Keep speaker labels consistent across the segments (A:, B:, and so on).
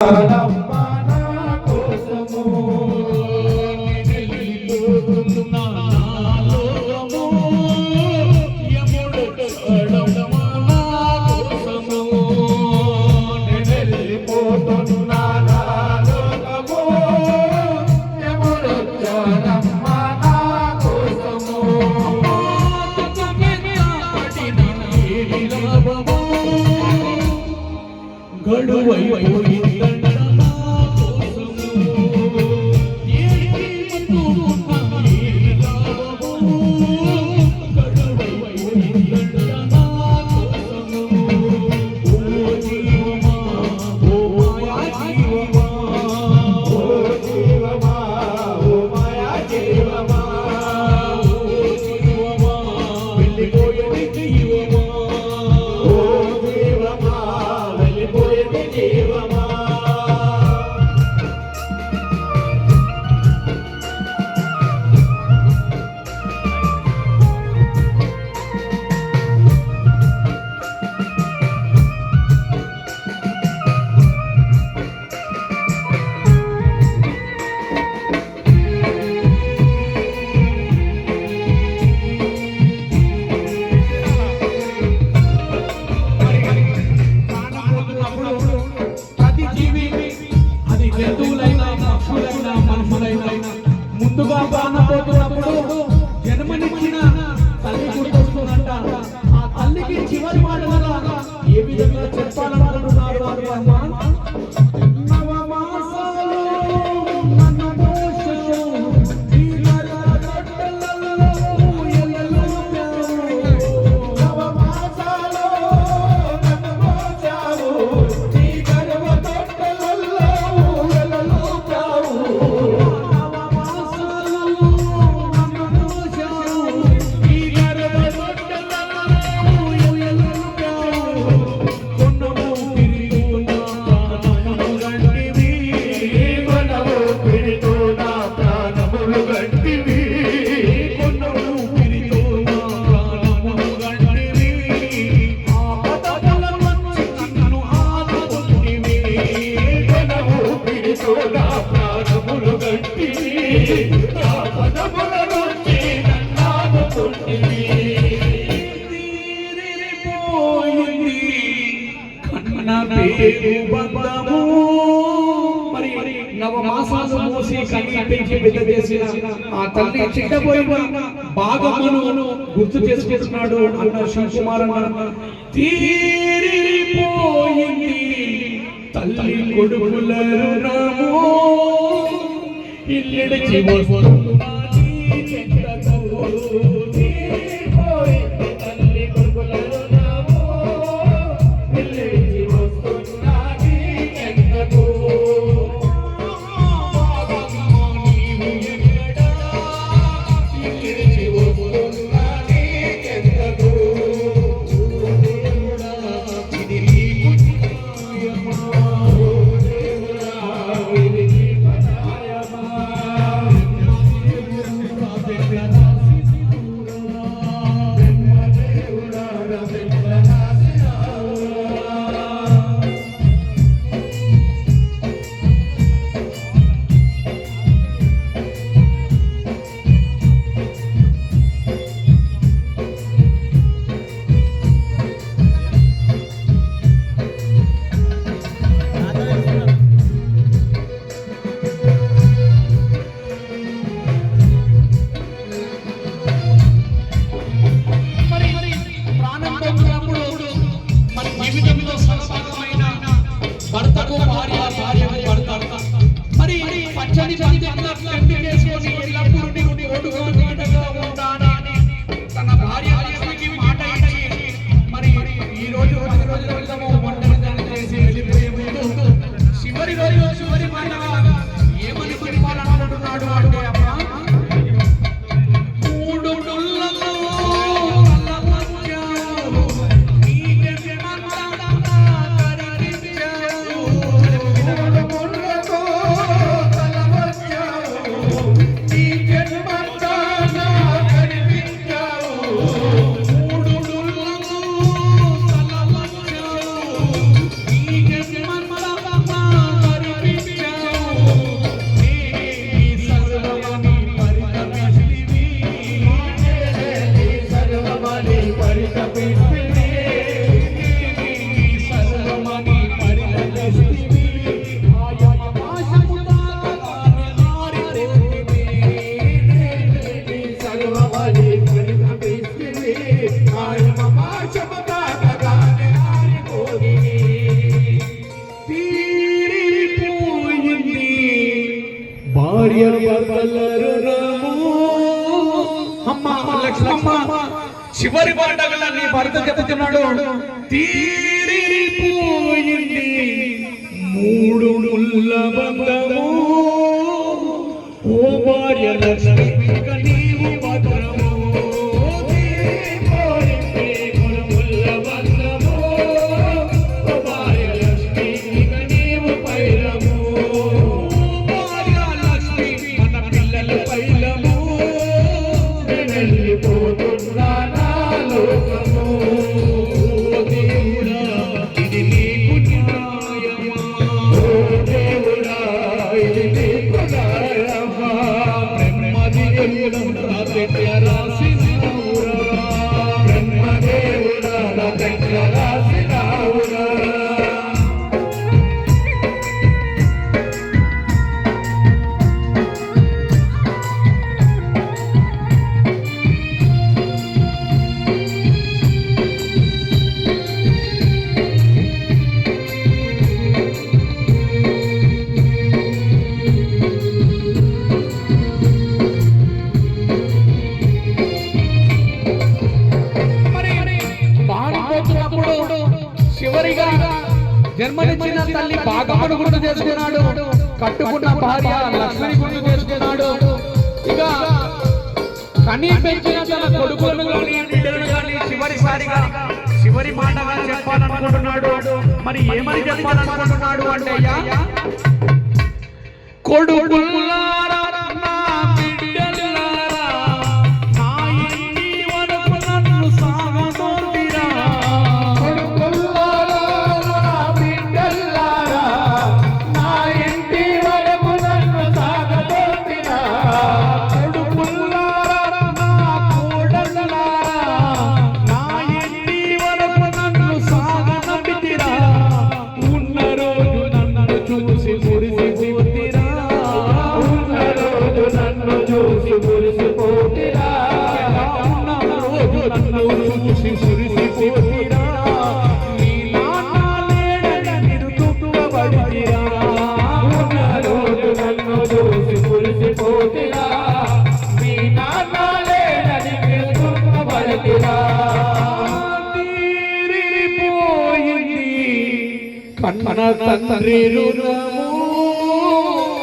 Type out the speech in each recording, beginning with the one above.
A: Tá Não. கடுவை புரிந்தன భాగమును గుర్తు చేసుకున్నాడు అన్న శివకుమార్ తీరిపోయింది తల్లి కొడుకుల
B: చివరి పాటగల నీ భర్త చెప్తున్నాడు.
C: తీరిపోయింది మూడు బంధము. ఓ భార్య లక్ష్మి
B: ਜਿਹੜਾ ਹੁਣ ਭਰਾ ਬੇਟਿਆਂ అమ్మను గుర్తు చేసుకున్నాడు. కట్టుకున్న భార్య లక్ష్మిని గుర్తు చేసుకున్నాడు. ఇక కనీ పెంచిన తన కొడుకులను చివరి మాటగా చెప్పాలనుకుంటున్నాడు. మరి ఏమని చెప్పాలనుకుంటున్నాడు అంటే కొడుకుల్లా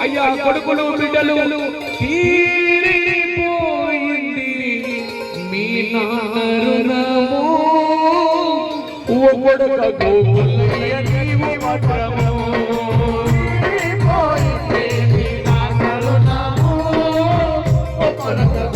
B: అయ్యా కొడుకులు బిడ్డలు
A: పోయింది మీ నారుణము ఒక్కొక్క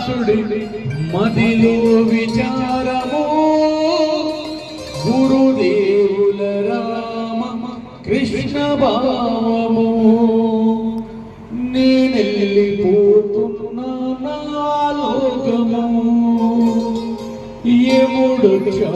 D: వ్యాసుడి మదిలో విచారము. గురుదేవుల రామ కృష్ణ భావము. నేనెళ్ళిపోతున్న నాలోకము ఎముడొచ్చా